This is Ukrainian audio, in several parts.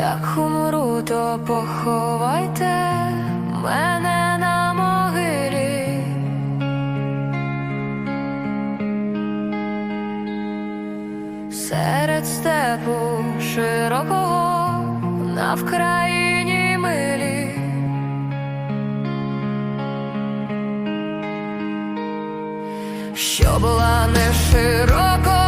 Як умру, то поховайте мене на могилі. Серед степу широкого на вкраїні милі. Що була не широко.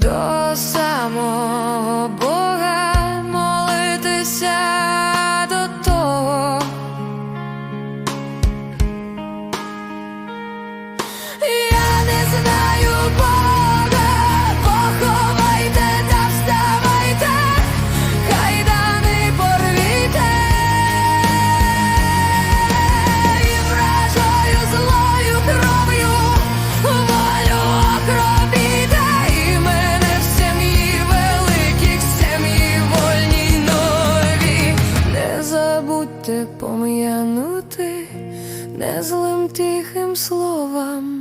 до самого. притягнути незлим тихим словом.